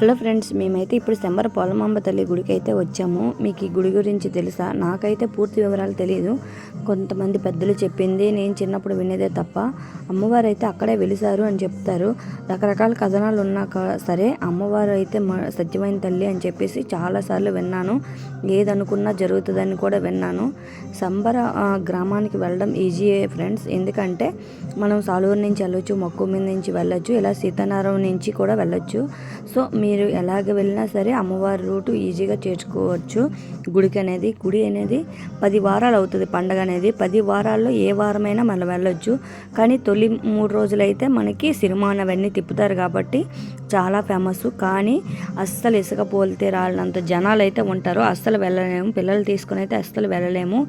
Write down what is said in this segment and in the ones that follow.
Hello friends మేమైతే ఇప్పుడు శంబర పోలమాంబ తల్లి గుడికి అయితే వచ్చాము. మీకు ఈ గుడి గురించి తెలుసా? నాకైతే పూర్తి వివరాలు తెలియదు కొంతమంది పెద్దలు చెప్పింది నేను చిన్నప్పుడు వినేదే తప్ప. అమ్మవారు అయితే అక్కడే వెలిసారు అని చెప్తారు. రకరకాల కథనాలు ఉన్నా సరే అమ్మవారు అయితే సత్యమైన తల్లి అని చెప్పేసి చాలాసార్లు విన్నాను. ఏదనుకున్నా జరుగుతుందని కూడా విన్నాను. సంబర గ్రామానికి వెళ్ళడం ఈజీయే ఫ్రెండ్స్. ఎందుకంటే మనం సాలూరు నుంచి వెళ్ళొచ్చు మక్కువ మీద నుంచి వెళ్ళొచ్చు ఇలా సీతారాం నుంచి కూడా వెళ్ళొచ్చు. సో మీ మీరు ఎలాగ వెళ్ళినా సరే అమ్మవారి రూటు ఈజీగా చేర్చుకోవచ్చు. గుడికి అనేది గుడి అనేది పది వారాలు అవుతుంది పండగ అనేది. పది వారాల్లో ఏ వారమైనా మనం వెళ్ళొచ్చు. కానీ తొలి మూడు రోజులైతే మనకి సిరిమాన్ అవన్నీ తిప్పుతారు కాబట్టి చాలా ఫేమస్. కానీ అస్సలు ఇసుక పోలితే రాలినంత జనాలు అయితే ఉంటారు. అస్సలు వెళ్ళలేము. పిల్లలు తీసుకుని అయితే అస్సలు వెళ్ళలేము.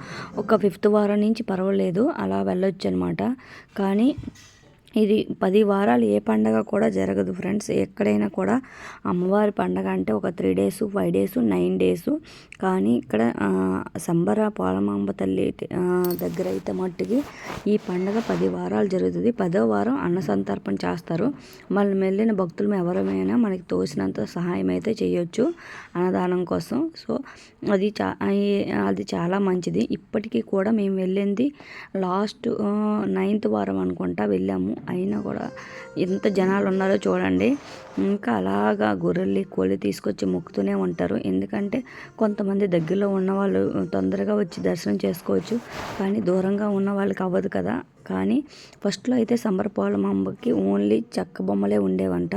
ఒక ఫిఫ్త్ వారం నుంచి పర్వాలేదు. అలా వెళ్ళొచ్చు అనమాట కానీ ఇది పది వారాలు ఏ పండగ కూడా జరగదు ఫ్రెండ్స్. ఎక్కడైనా కూడా అమ్మవారి పండగ అంటే ఒక three days five days nine days. కానీ ఇక్కడ సంబర పోలమాంబ తల్లి దగ్గర అయితే మట్టుకి ఈ పండగ పది వారాలు జరుగుతుంది. పదో వారం అన్న సంతర్పణ చేస్తారు. మనం వెళ్ళిన భక్తులు ఎవరమైనా మనకి తోసినంత సహాయం అయితే చేయొచ్చు అన్నదానం కోసం. సో అది చా అది చాలా మంచిది. ఇప్పటికీ కూడా మేము వెళ్ళింది లాస్ట్ నైన్త్ వారం అనుకుంటా వెళ్ళాము. అయినా కూడా ఎంత జనాలు ఉన్నారో చూడండి. ఇంకా అలాగా గొర్రెల్ని కోళ్ళు తీసుకొచ్చి మొక్కుతూనే ఉంటారు. ఎందుకంటే కొంతమంది దగ్గరలో ఉన్న వాళ్ళు తొందరగా వచ్చి దర్శనం చేసుకోవచ్చు. కానీ దూరంగా ఉన్న వాళ్ళకి అవ్వదు కదా. కానీ ఫస్ట్లో అయితే సంబరపోలమాంబకి ఓన్లీ చెక్క బొమ్మలే ఉండేవంట.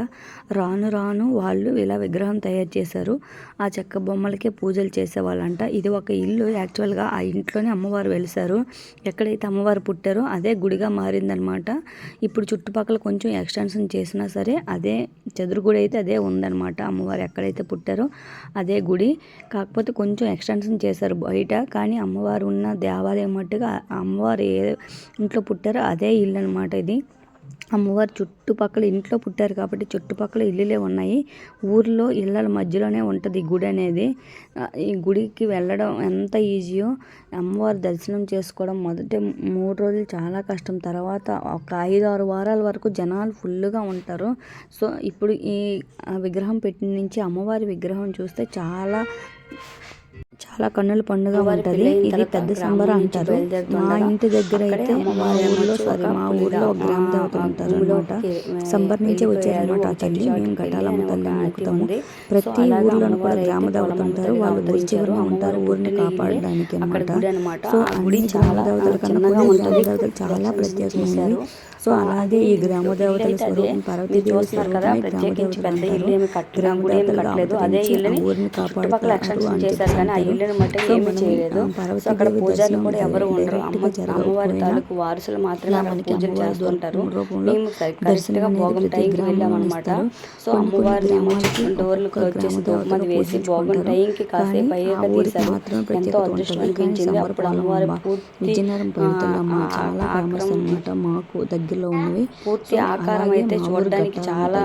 రాను రాను వాళ్ళు ఇలా విగ్రహం తయారు చేశారు. ఆ చెక్క బొమ్మలకే పూజలు చేసేవాళ్ళంట. ఇది ఒక ఇల్లు యాక్చువల్గా ఆ ఇంట్లోనే అమ్మవారు వెలిసారు ఎక్కడైతే అమ్మవారు పుట్టారో అదే గుడిగా మారిందనమాట. ఇప్పుడు చుట్టుపక్కల కొంచెం ఎక్స్టెన్షన్ చేసినా సరే అదే చదురుగుడి అయితే అదే ఉందన్నమాట అమ్మవారు ఎక్కడైతే పుట్టారో అదే గుడి. కాకపోతే కొంచెం ఎక్స్టెన్షన్ చేశారు బయట. కానీ అమ్మవారు ఉన్న దేవాలయం మట్టుగా అమ్మవారు ఏ ఇంట్లో పుట్టారో అదే ఇల్లు అనమాట ఇది. అమ్మవారు చుట్టుపక్కల ఇంట్లో పుట్టారు కాబట్టి చుట్టుపక్కల ఇల్లులే ఉన్నాయి. ఊర్లో ఇళ్ళ మధ్యలోనే ఉంటుంది గుడి అనేది. ఈ గుడికి వెళ్ళడం ఎంత ఈజీయో అమ్మవారి దర్శనం చేసుకోవడం మొదటి మూడు రోజులు చాలా కష్టం. తర్వాత ఒక ఐదు ఆరు వారాల వరకు జనాలు ఫుల్గా ఉంటారు. సో ఇప్పుడు ఈ ఆ విగ్రహం పెట్టిన నుంచి అమ్మవారి విగ్రహం చూస్తే చాలా చాలా కన్నుల పండుగ ఉంటది. ఇది పెద్ద సంబర అంటారు. మా ఇంటి దగ్గర అయితే మా ఊర్లో సారీ మా ఊర్లో ఒక గ్రామ దేవత ఉంటారు అనమాట సంబర్ నుంచే వచ్చారనమాట ఆ తల్లి. మేము ఘటాలమ్మ తల్లి మొక్కుతాము ప్రతి ఊర్లోనూ కూడా గ్రామ దేవత ఉంటారు. వాళ్ళు చివరన ఉంటారు. ఊరిని కాపాడడానికి అనమాట సో అన్ని గ్రామ దేవతల కన్నా కూడా దేవతలు చాలా ప్రత్యేకమైనవి. సో అలాగే ఈ గ్రామ దేవతల స్వరూపం పార్వతీదేవి స్వరూపమే గ్రామ దేవతలు అంటారు. గ్రామ దేవతలుగా అవతరించి ఆ ఊరిని కాపాడుతారు అని చెప్తుంటారు ఇల్లుని మట్టి ఏమీ చేయలేదు. ఆ సో అక్కడ దర్శనం కూడా ఎవరు ఉండరు. అమ్మ అమ్మవారి తాలూకు వారసులు మాత్రమే అక్కడ పూజలు చేస్తుంటారు దొరకడం రూపంలో మేము కరెక్ట్ దర్శనం గా అనేది భోగం టైంకి వెళ్ళామన్నమాట. సో అమ్మవారిని గ్రామాలకి డోర్లు క్లోజ్ చేసి దేవతగా వేసి భోగం. టైంకి కాసేపు కానీ అయ్యాక ఆ తీశారు ఎంతో అదృష్టం. కానీ అనిపించింది. అప్పుడు అమ్మవారి పూర్తి ఆ, ఆ, చాలా ఆ, ఫేమస్ ఆకారం దగ్గరలో ఉన్నవి పూర్తి ఆకారం అయితే చూడడానికి చాలా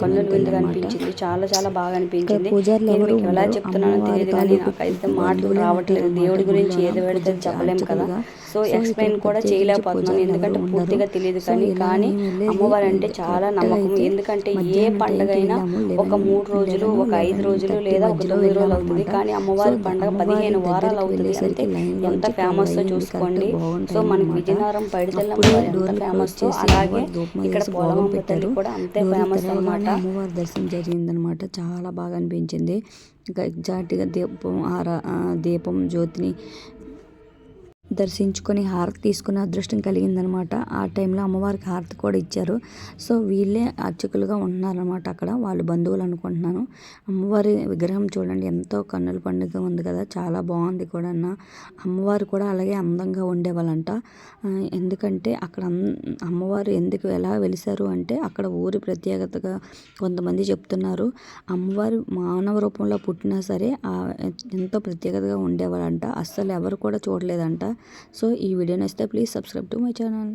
కన్నుల తల్లి విందుగా. అనిపించింది చాలా చాలా బాగా అనిపించింది నేను మీకు ఎలా. చెప్తున్నానో తెలియదు కానీ తాలూకు నాకైతే మాటలు రావట్లేదు దేవుడి గురించి ఏది పెడితే చెప్పలేము కదా. సో ఎక్స్ప్లెయిన్ కూడా చేయలేకపోతున్నాను ఎందుకంటే పూర్తిగా. తెలియదు కానీ కానీ అమ్మవారు అంటే చాలా నమ్మకం అయితే ఎందుకంటే ఏ పండగ అయినా. ఒక 11 మూడు రోజులు 11, ఒక ఐదు 11, రోజులు 30 లేదా ఒక తొమ్మిది రోజులు అవుతుంది. కానీ అమ్మవారి పండగ పదిహేను వారాలు అవుతుంది లైన్లో ఎంత ఫేమస్. చూసుకోండి సో మనకి. విజయనగరం పైడితల్లి అమ్మవారు ఎంత ఫేమస్ చేసి అలాగే ఇక్కడ పోలమ్మ తల్లి. కూడా అంతే ఫేమస్ అన్నమాట. అమ్మవారి దర్శనం జరిగిందనమాట చాలా బాగా అనిపించింది. ఇంకా ఎగ్జాక్ట్గా దీపం ఆర దీపం జ్యోతిని దర్శించుకొని హారతి తీసుకునే అదృష్టం కలిగిందనమాట. ఆ టైంలో అమ్మవారికి హారతి కూడా ఇచ్చారు. సో వీళ్ళే అర్చకులుగా ఉంటున్నారనమాట అక్కడ. వాళ్ళు బంధువులు అనుకుంటున్నాను. అమ్మవారి విగ్రహం చూడండి ఎంతో కన్నుల పండుగ ఉంది కదా. చాలా బాగుంది కూడా అన్న అమ్మవారు కూడా అలాగే అందంగా ఉండేవాళ్ళంట. ఎందుకంటే అక్కడ అం- అమ్మవారు ఎందుకు ఎలా వెలిశారు అంటే అక్కడ ఊరి ప్రత్యేకతగా కొంతమంది చెప్తున్నారు. అమ్మవారు మానవ రూపంలో పుట్టినా సరే ఎంతో ప్రత్యేకతగా ఉండేవాళ్ళంట. అస్సలు ఎవరు కూడా చూడలేదంట. సో ఈ వీడియో నచ్చితే please subscribe to my channel